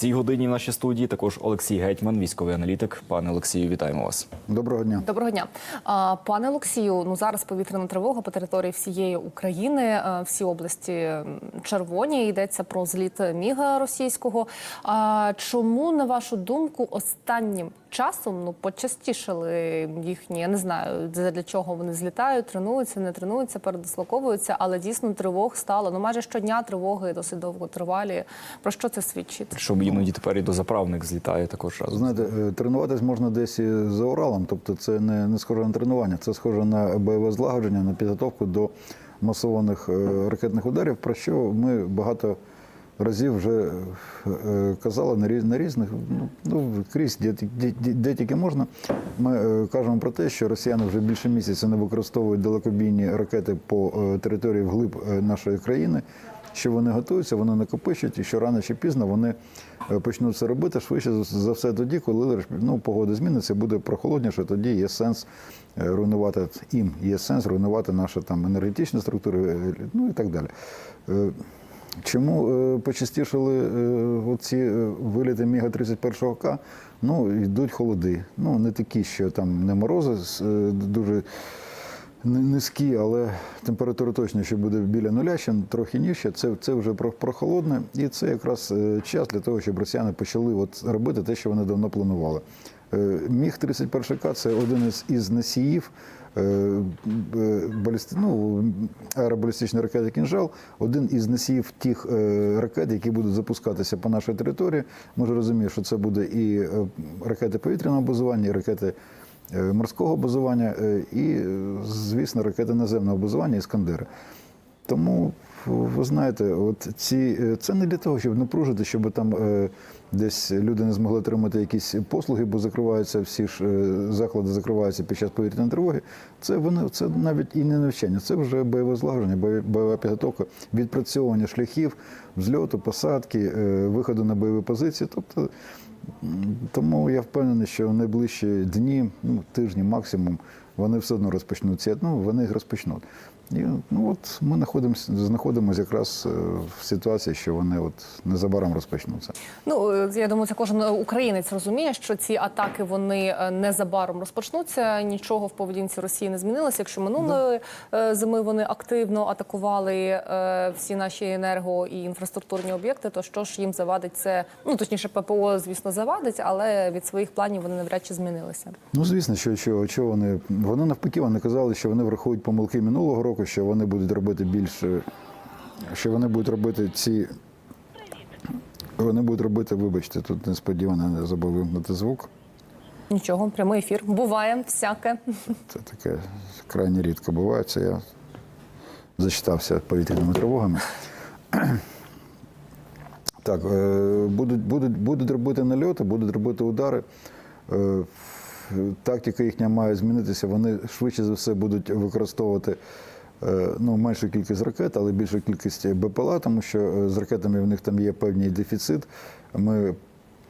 цій годині в нашій студії також Олексій Гетьман, військовий аналітик. Пане Олексію, вітаємо вас. Доброго дня. Доброго дня, пане Олексію. Ну зараз повітряна тривога по території всієї України, всі області червоні. Йдеться про зліт міга російського. А чому на вашу думку останнім часом ну почастішали їхні? Я не знаю для чого вони злітають, тренуються, не тренуються, передислоковуються, але дійсно тривог стало. Ну майже щодня тривоги досить довго тривалі. Про що це свідчить? Щоб іноді тепер і до заправник злітає також разом. Знаєте, е, тренуватись можна десь і за Уралом, тобто це не, не схоже на тренування, це схоже на бойове злагодження, на підготовку до масованих е, ракетних ударів, про що ми багато разів вже е, на, різ- на різних, ну, ну крізь, де, де, де, тільки можна. Ми е, кажемо про те, що росіяни вже більше місяця не використовують далекобійні ракети по е, території вглиб е, нашої країни. Що вони готуються, вони накопичують, і що рано чи пізно вони е, почнуть це робити швидше за- все тоді, коли ну, погода зміниться, буде прохолодніше, тоді є сенс е, руйнувати їм, є сенс руйнувати наші там енергетичні структури, е, ну і так далі. Чому е, почастішали е, оці е, виліти Міга 31К? Ну, йдуть холоди. Ну, не такі, що там не морози дуже низькі, але температура точно ще буде біля нуля, ще трохи нижче. Це, це вже прохолодне, і це якраз час для того, щоб росіяни почали от робити те, що вони давно планували. Е, Міг 31К це один із, із носіїв е, е, балісти, ну, аеробалістичної ракети «Кінжал», один із носіїв тих ракет, які будуть запускатися по нашій території. Ми ж розуміємо, що це буде і ракети повітряного базування, і ракети морського базування, і, звісно, ракети наземного базування «Іскандери». Тому ви знаєте, от ці е, це не для того, щоб напружити, щоб там е, десь люди не змогли отримати якісь послуги, бо закриваються всі ж е, заклади, закриваються під час повітряної тривоги. Це вони це навіть і не навчання, це вже бойове злагодження, бойова- підготовка, відпрацьовування шляхів, взльоту, посадки, виходу на бойові позиції. Тобто тому я впевнений, що в найближчі дні, ну тижні максимум, вони все одно розпочнуть ці, ну вони їх розпочнуть. І ну от ми знаходимося знаходимося якраз е, в ситуації, що вони от незабаром розпочнуться. Ну е, я думаю, це кожен українець розуміє, що ці атаки вони е, незабаром розпочнуться. Нічого в поведінці Росії не змінилося. Якщо минулої е, зими вони активно атакували всі наші енерго і інфраструктурні об'єкти, то що ж їм завадить це? Ну точніше, ППО, звісно, завадить, але від своїх планів вони навряд чи змінилися. Ну звісно, що, що, що вони вони навпаки, вони казали, що вони врахують помилки минулого року, що вони будуть робити більше, що вони будуть робити ці. Вони будуть робити, вибачте, тут несподівано не забув вимкнути звук. Нічого, прямий ефір буває всяке. Це таке крайне рідко буває. Це я зачитався повітряними тривогами. Так, е, будуть, будуть, будуть робити нальоти, будуть робити удари. Е, Тактика їхня має змінитися. Вони швидше за все будуть використовувати ну, меншу кількість ракет, але більшу кількість БПЛА, тому що е, з ракетами в них там є певний дефіцит. Ми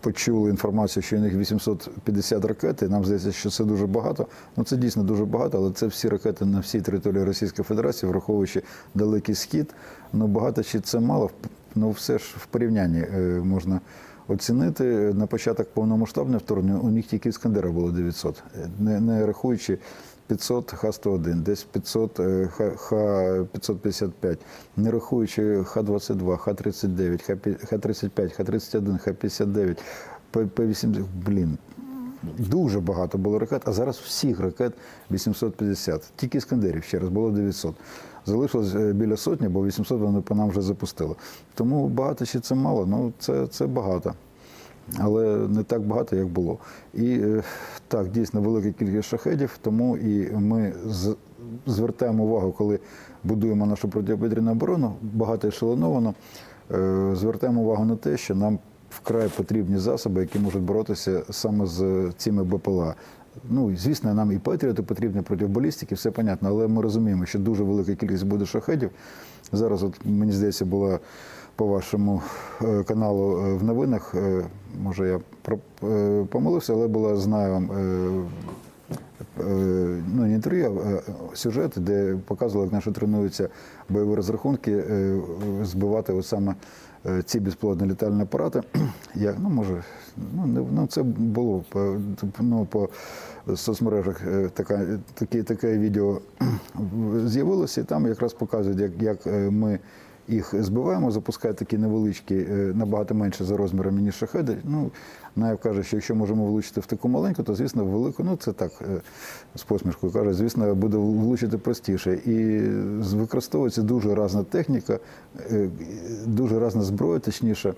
почули інформацію, що у них 850 ракет, і нам здається, що це дуже багато. Ну це дійсно дуже багато, але це всі ракети на всій території Російської Федерації, враховуючи далекий схід. Ну багато чи це мало, ну все ж в порівнянні е, можна оцінити. На початок повномасштабного вторгнення у них тільки Іскандера було 900, е, не, не рахуючи 500 Х-101, десь 500 е, Х- Х-555, не рахуючи Х-22, Х-39, Х-35, Х-31, Х-59, П-80, блін, Дуже багато було ракет, а зараз всіх ракет 850. Тільки Іскандерів ще раз було 900. Залишилось е, біля сотні, бо 800 вони по нам вже запустили. Тому багато чи це мало, ну це, це багато. Але не так багато, як було. І е, так, дійсно велика кількість шахедів, тому і ми звертаємо увагу, коли будуємо нашу протиповітряну оборону, багато ешелоновано, е, звертаємо увагу на те, що нам вкрай потрібні засоби, які можуть боротися саме з цими БПЛА. Ну, звісно, нам і патріоти потрібні проти балістики, все понятно, але ми розуміємо, що дуже велика кількість буде шахедів. Зараз, от мені здається, була по вашому е, каналу е, в новинах. е, Може, я помилився, але була знаю вам. ну не інтерв'ю, а сюжети, де показували, як наші тренуються бойові розрахунки, збивати саме ці безплодні літальні апарати. Я, ну, може, ну, не, ну, це було по, ну, по соцмережах е, така, таке, таке відео з'явилося, і там якраз показують, як, як е, ми їх збиваємо, запускають такі невеличкі, е, набагато менше за розмірами, ніж шахеди. Ну, Наєв каже, що якщо можемо влучити в таку маленьку, то звісно в велику, ну це так е, з посмішкою каже, звісно, буде влучити простіше. І використовується дуже різна техніка, е, дуже різна зброя, точніше.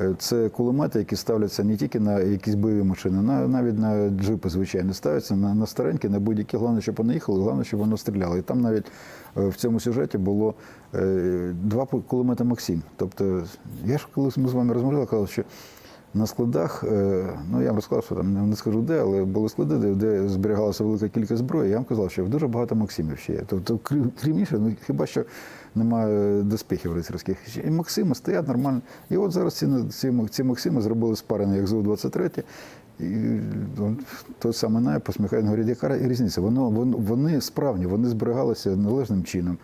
Е, Це кулемети, які ставляться не тільки на якісь бойові машини, на, навіть на джипи, звичайно, ставляться на, на старенькі, на будь-які. Головне, щоб вони їхали, головне, щоб воно стріляло. І там навіть е, в цьому сюжеті було е, два кулемети Максим. Тобто, я ж колись ми з вами розмовляли, казав, що на складах, е, ну я вам розказав, що там не- скажу де, але були склади, де, де зберігалася велика кількість зброї. Я вам казав, що дуже багато Максимів ще є. Тобто, крім- іншого, ну хіба що немає доспіхів рицарських. І Максими стоять нормально. І от зараз ці, ці, ці Максими зробили спарені, як ЗУ-23. І той самий Най посміхає, говорить, яка різниця? Воно, вони справні, вони зберігалися належним чином.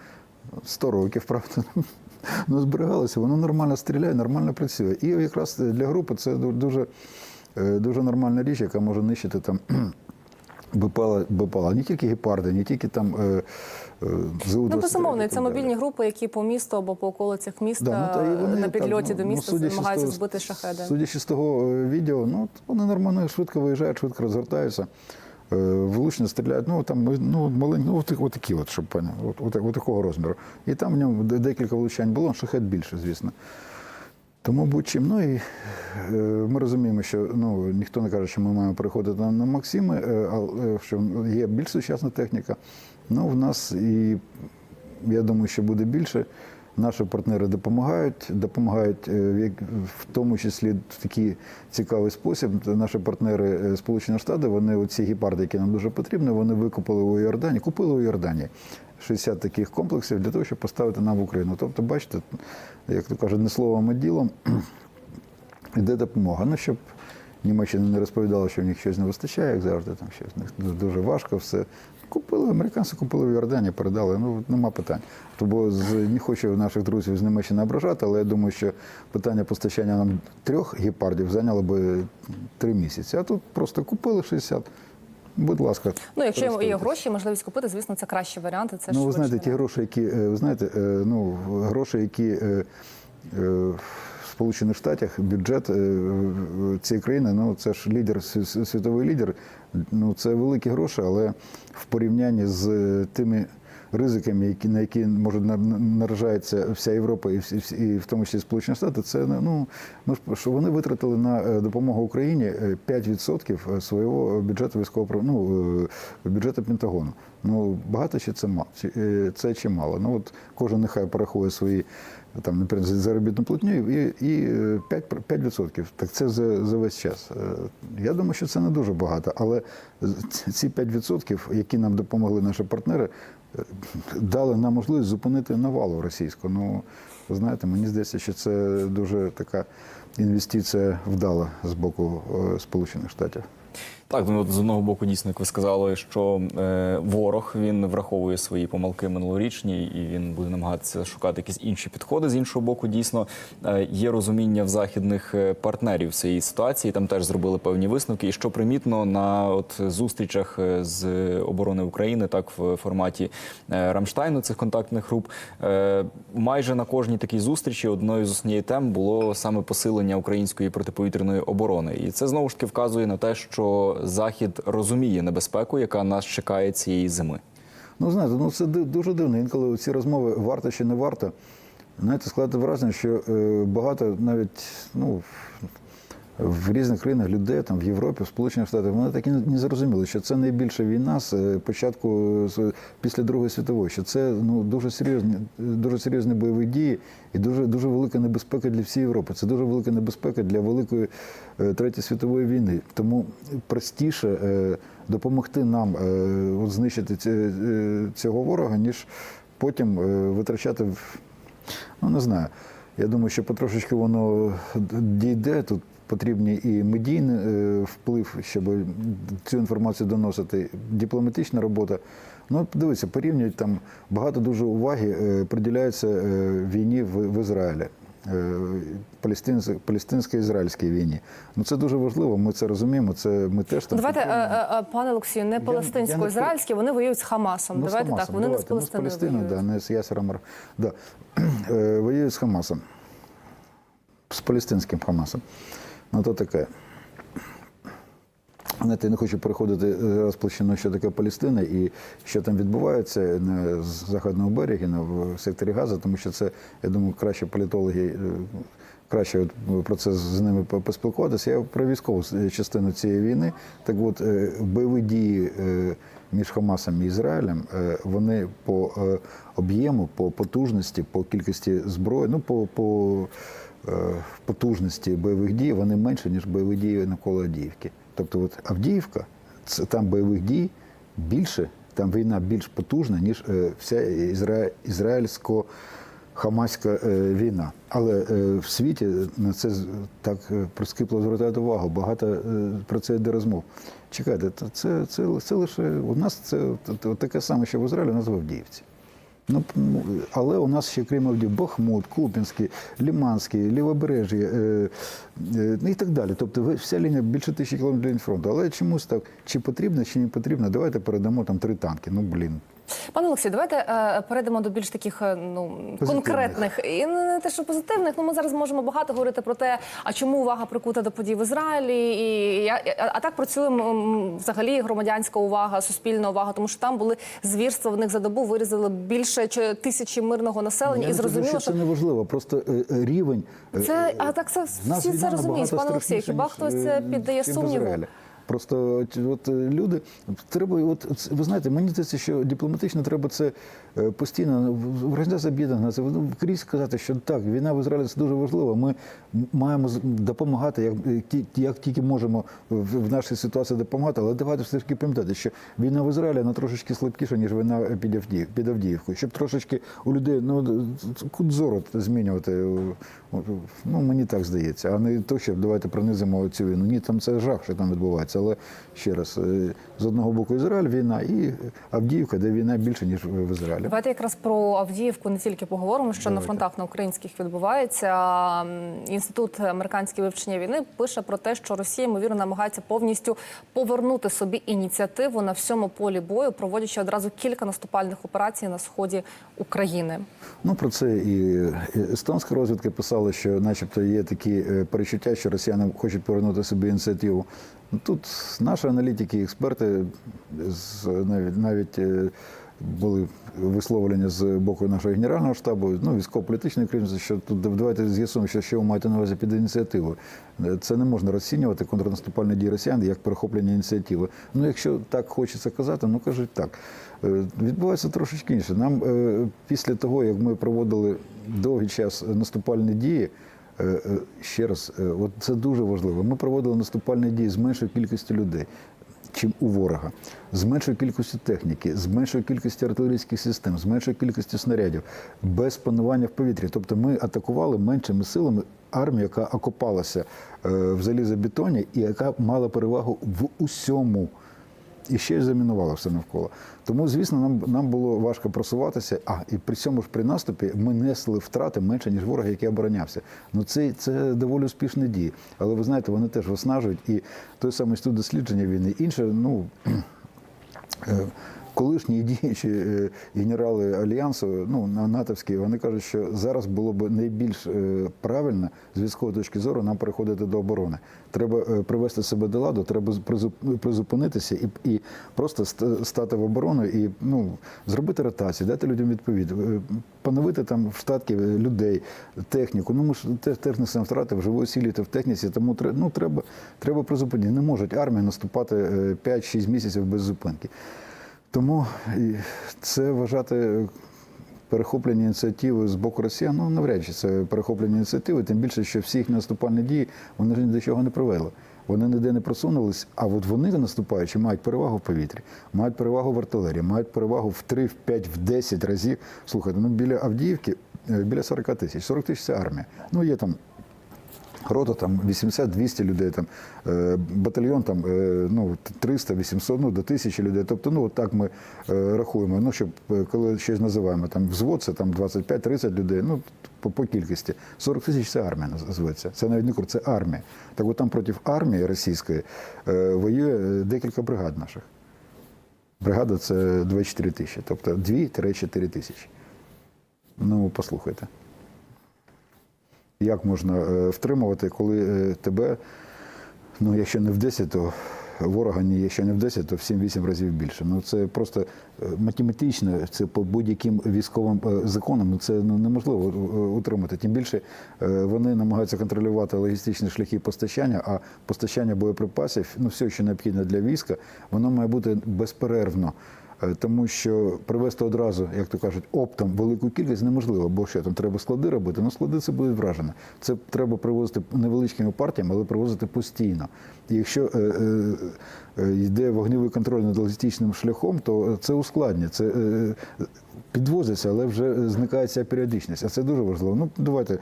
100 років, правда. Ну, зберігалося, воно нормально стріляє, нормально працює. І якраз для групи це дуже, е, дуже нормальна річ, яка може нищити там БПЛА, БПЛА. Не тільки гепарди, не тільки там е, е, ЗУ-23. Ну, безумовно, це мобільні групи, які по місту або по околицях міста Да, ну, та вони на так, підльоті ну, до ну, міста з намагаються того- збити шахеди. Судячи з того відео, ну, вони нормально швидко виїжджають, швидко розгортаються. Е, Влучно стріляють, ну там ну, маленькі, ну от, от такі, от, щоб поняв, от, от, от такого розміру. І там в ньому декілька влучань було, шахет більше, звісно. Тому будь-чим. Ну і е, ми розуміємо, що ну, ніхто не каже, що ми маємо переходити на, Максими, е, але що є більш сучасна техніка. Ну, в нас і я думаю, що буде більше. Наші партнери допомагають, допомагають е, в тому числі в такий цікавий спосіб. Наші партнери е, Сполучені Штати, вони оці гепарди, які нам дуже потрібні, вони викупили у Йордані, купили у Йордані 60 таких комплексів для того, щоб поставити нам в Україну. Тобто, бачите, як то кажуть, не словом, а ділом йде допомога. Ну, щоб Німеччина не розповідала, що в них щось не вистачає, як завжди, там щось дуже важко все. Купили, американці купили в Йордані, передали, ну нема питань. Тобто з, не хочу наших друзів з Німеччини ображати, але я думаю, що питання постачання нам трьох гепардів зайняло би три місяці. А тут просто купили 60. Будь ласка. Ну, якщо є гроші, можливість купити, звісно, це кращі варіанти. Це Ну, ви знаєте, ті гроші, які е, ви знаєте, ну гроші, які е, Сполучених Штатах бюджет е, цієї країни, ну це ж лідер, сві- сві- світовий лідер. Ну це великі гроші, але в порівнянні з е, тими ризиками, які на які може на- на- наражається вся Європа і всі, і в тому числі Сполучені Штати, це ну ну що вони витратили на е, допомогу Україні е, 5% свого бюджету військового ну, бюджету Пентагону. Ну багато чи це мало? Це чи мало? Ну от кожен нехай порахує свої там, наприклад, заробітну платню і, і е, 5%, 5%. Так це за, за весь час. Е, Я думаю, що це не дуже багато, але ці 5%, які нам допомогли наші партнери, е, дали нам можливість зупинити навалу російську. Ну, знаєте, мені здається, що це дуже така інвестиція вдала з боку е, Сполучених Штатів. Так, ну з одного боку, дійсно, як ви сказали, що е, ворог він враховує свої помилки минулорічні, і він буде намагатися шукати якісь інші підходи. З іншого боку, дійсно е, є розуміння в західних е, партнерів цієї ситуації. Там теж зробили певні висновки. І що примітно на от зустрічах е, з оборони України, так в форматі е, Рамштайну цих контактних груп, е, майже на кожній такій зустрічі одною з основних тем було саме посилення української протиповітряної оборони. І це знову ж таки вказує на те, що Захід розуміє небезпеку, яка нас чекає цієї зими. Ну, знаєте, ну це дуже дивно. Інколи ці розмови варто чи не варто. Знаєте, складати враження, що е, багато навіть ну, в різних країнах людей, там в Європі, в Сполучених Штатах, вони так і не зрозуміли, що це найбільша війна з е, початку після Другої світової, що це ну дуже серйозні, дуже серйозні бойові дії і дуже дуже велика небезпека для всієї Європи. Це дуже велика небезпека для великої е, третьої світової війни. Тому простіше е, допомогти нам знищити цього ворога, ніж потім витрачати Ну, не знаю. Я думаю, що потрошечки воно дійде. Тут потрібні і медійний е, вплив, щоб цю інформацію доносити, дипломатична робота. Ну, подивіться, порівнюють там багато дуже уваги е, приділяється е, війні в, Ізраїлі. палестинсько- Палестинсько-ізраїльській війні. Ну це дуже важливо. Ми це розуміємо. Це ми теж там Давайте, підтримуємо. пане Олексію, не палестинсько-ізраїльські, вони воюють з Хамасом. Ну, з давайте так, Хамасом, вони не з давайте. Ну, з Палестиною Палестиною, да, не з Ясером. Да. Воюють з Хамасом. З палестинським Хамасом. Ну, то таке. Знаєте, я не хочу переходити зараз площину, що таке Палестина і що там відбувається на з західного берега, на в секторі Газа, тому що це, я думаю, краще політологи, е, краще от про це з ними поспілкуватися. Я про військову частину цієї війни. Так от, е, бойові дії е, між Хамасом і Ізраїлем, е, вони по е, об'єму, по потужності, по кількості зброї, ну по, по е, потужності бойових дій, вони менше, ніж бойові дії навколо Авдіївки. Тобто, от Авдіївка, це там бойових дій більше, там війна більш потужна, ніж е, вся ізра... ізраїльсько-хамаська е, війна. Але е, в світі на це так е, прискіпливо звертають увагу. Багато е, про це йде розмов. Чекайте, це, це, це лише у нас це таке саме, що в Ізраїлі, у нас Авдіївці. Ну, ну, але у нас ще крім Авдіївки, Бахмут, Купінський, Ліманський, Лівобережжя е, е, і так далі. Тобто вся лінія більше тисячі кілометрів фронту. Але чомусь так, чи потрібно, чи не потрібно, давайте передамо там три танки. Ну, блін. Пане Олексій, давайте е, перейдемо до більш таких е, ну конкретних і не те, що позитивних. Ну ми зараз можемо багато говорити про те, а чому увага прикута до подій в Ізраїлі, і я а, а так працюємо м, взагалі громадянська увага, суспільна увага, тому що там були звірства. В них за добу вирізали більше чи- тисячі мирного населення, Я і зрозуміло, що це не важливо, просто е, е, рівень. е, Це а так це всі це розуміють. Пане Олексію, хіба хтось е, це піддає сумніву? Просто от, от е, люди треба, от ви знаєте, мені здається, що дипломатично треба це е, постійно Організації Об'єднаних Націй ну, крізь сказати, що так, війна в Ізраїлі це дуже важливо. Ми маємо допомагати, як, е, як тільки можемо в, нашій ситуації допомагати, але давайте все ж таки пам'ятати, що війна в Ізраїлі вона трошечки слабкіша, ніж війна під Авдіїв, під Авдіївкою. Щоб трошечки у людей ну кут зору змінювати. Ну мені так здається, а не то, що давайте пронизимо цю війну. Ні, там це жах, що там відбувається. Але ще раз, е, з одного боку Ізраїль війна і Авдіївка, де війна більше ніж в Ізраїлі. Давайте якраз про Авдіївку не тільки поговоримо, що на фронтах на українських відбувається. Інститут американське вивчення війни пише про те, що Росія ймовірно намагається повністю повернути собі ініціативу на всьому полі бою, проводячи одразу кілька наступальних операцій на сході України. Ну про це і естонська розвідка писала, що, начебто, є такі е, перечуття, що росіяни хочуть повернути собі ініціативу. Ну, Тут наші аналітики, експерти навіть навіть е, були висловлення з боку нашого генерального штабу, ну військово-політичної керівництва, що тут давайте з'ясуємо, що, що ви маєте на увазі під ініціативою. Е, Це не можна розцінювати контрнаступальні дії росіян як перехоплення ініціативи. Ну, якщо так хочеться казати, ну кажуть так. Е, Відбувається трошечки інше. Нам після того, як ми проводили довгий час наступальні дії, ще раз, е, от це дуже важливо. Ми проводили наступальні дії з меншою кількістю людей. Чим у ворога, з меншою кількістю техніки, з меншою кількістю артилерійських систем, з меншою кількістю снарядів, без панування в повітрі. Тобто ми атакували меншими силами армію, яка окопалася е, в залізобетоні і яка мала перевагу в усьому і ще й замінувало все навколо. Тому, звісно, нам, нам було важко просуватися. А і при цьому ж при наступі ми несли втрати менше, ніж ворог, який оборонявся. Ну це, це доволі успішні дії. Але ви знаєте, вони теж виснажують. І той самий студ дослідження війни, інше, ну. Колишні діючі е, генерали альянсу, ну на натовські, вони кажуть, що зараз було б найбільш е, правильно з військової точки зору нам переходити до оборони. Треба е, привести себе до ладу, треба призуп- призупинитися і, і просто стати в оборону і ну зробити ротацію, дати людям відповідь, поновити там в штатки людей, техніку. Ну ми ж теж, теж несемо втрати в живої сілі в техніці, тому ну, треба, треба призупинити. Не можуть армія наступати е, 5-6 місяців без зупинки. Тому це вважати перехоплення ініціативи з боку Росіян, ну навряд чи це перехоплення ініціативи, тим більше, що всі їхні наступальні дії вони ж ні до чого не привели. Вони ніде не просунулись, а от вони наступаючи мають перевагу в повітрі, мають перевагу в артилерії, мають перевагу в 3, в 5, в 10 разів. Слухайте, ну біля Авдіївки е, біля 40 тисяч. 40 тисяч це армія. Ну є там Рота там 80-200 людей, там е, батальйон там е, ну 300, 800, ну до 1000 людей. Тобто, ну от так ми е, рахуємо. Ну щоб коли щось називаємо там взвод, це там 25-30 людей. Ну по, по кількості 40 тисяч це армія наз- зветься. Це навіть не кур, це армія. Так от там проти армії російської воює декілька бригад наших. Бригада це 24 тисячі, тобто 2-4 тисячі. Ну, послухайте. Як можна е, втримувати, коли е, тебе, ну якщо не в 10, то ворога ні, якщо не в 10, то в 7-8 разів більше. Ну це просто е, математично, це по будь-яким військовим законам ну, це ну, неможливо утримати. Тим більше вони намагаються контролювати логістичні шляхи постачання, а постачання боєприпасів, ну все, що необхідно для війська, воно має бути безперервно. Е, Тому що привезти одразу, як то кажуть, оптом велику кількість неможливо, бо що там треба склади робити. Ну склади це буде вражено. Це треба привозити невеличкими партіями, але привозити постійно. І якщо е, е, йде вогневий контроль над логістичним шляхом, то це ускладнює. Це підвозиться, але вже зникає ця періодичність. А це дуже важливо. Ну давайте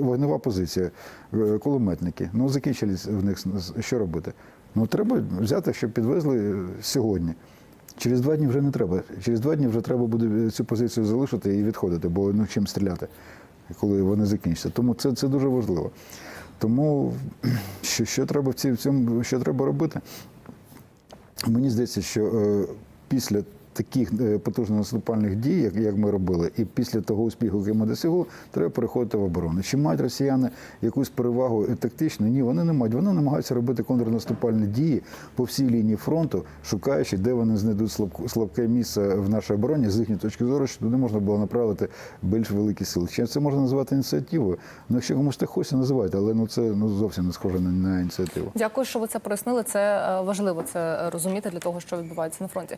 вогнева позиція, кулеметники. Ну закінчились в них що робити? Ну, треба взяти, щоб підвезли сьогодні. Через два дні вже не треба. Через два дні вже треба буде цю позицію залишити і відходити, бо ну чим стріляти, коли вони закінчаться. Тому це, це дуже важливо. Тому що, що треба в цьому, що треба робити? Мені здається, що е, після таких е, потужних наступальних дій, як, як ми робили, і після того успіху, який ми досягли, треба переходити в оборону. Чи мають росіяни якусь перевагу е, тактичну? Ні, вони не мають. Вони намагаються робити контрнаступальні дії по всій лінії фронту, шукаючи, де вони знайдуть слабке місце в нашій обороні, з їхньої точки зору, що туди можна було направити більш великі сили. Чи це можна назвати ініціативою? Ну, якщо комусь так хочеться, називайте, але ну це ну зовсім не схоже на, ініціативу. Дякую, що ви це прояснили. Це е, важливо це розуміти для того, що відбувається на фронті.